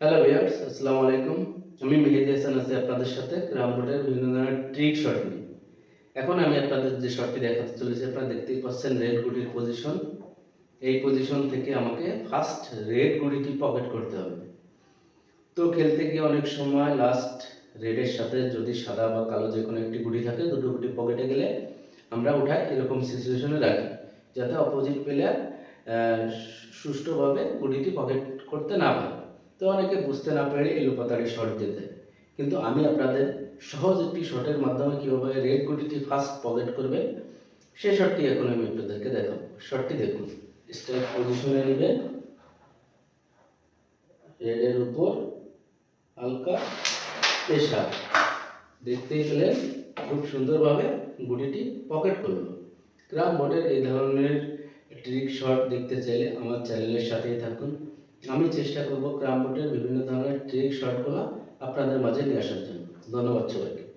Hello viewers আসসালামু আলাইকুম আমি মেহেদি হাসান আছি আপনাদের সাথে গ্রাম বোর্ডের বিভিন্ন ধরনের ট্রিক শট নিয়ে। এখন আমি আপনাদের যে শটটি দেখাতে চলেছি, আপনারা দেখতেই পাচ্ছেন রেড গুটির পজিশন এই পজিশন থেকে আমাকে ফার্স্ট রেড গুটিটি পকেট করতে হবে। তো খেলতে গিয়ে অনেক সময় লাস্ট রেডের সাথে যদি সাদা বা কালো যে কোনো একটি গুটি থাকে, দুটো গুটি পকেটে গেলে আমরা উঠাই এরকম সিচুয়েশনে রাখি, যাতে অপোজিট প্লেয়ার সুষ্ঠুভাবে গুটিটি পকেট করতে না পারে। তো অনেকে বুঝতে না পেরে এলোপাতাড়ি শট দিতে। কিন্তু আমি আপনাদের সহজ একটি শটের মাধ্যমে কীভাবে রেড গুটিটি ফার্স্ট পকেট করবে সেই শটটি এখন আমি আপনাদেরকে দেখাবো। শটটি দেখুন স্ট্রাইক পজিশনে নেবেন রেডের উপর হালকা প্রেশার দেখতেই পেলেন, খুব সুন্দরভাবে গুটিটি পকেট করল ক্রাম বোর্ডের এই ধরনের ট্রিক শট দেখতে চাইলে আমার চ্যানেলের সাথেই থাকুন। আমি চেষ্টা করব ক্রাম বোর্ডের বিভিন্ন ধরনের ট্রিক শর্টগুলো আপনাদের মাঝে নিয়ে আসার জন্য। ধন্যবাদ সবাইকে।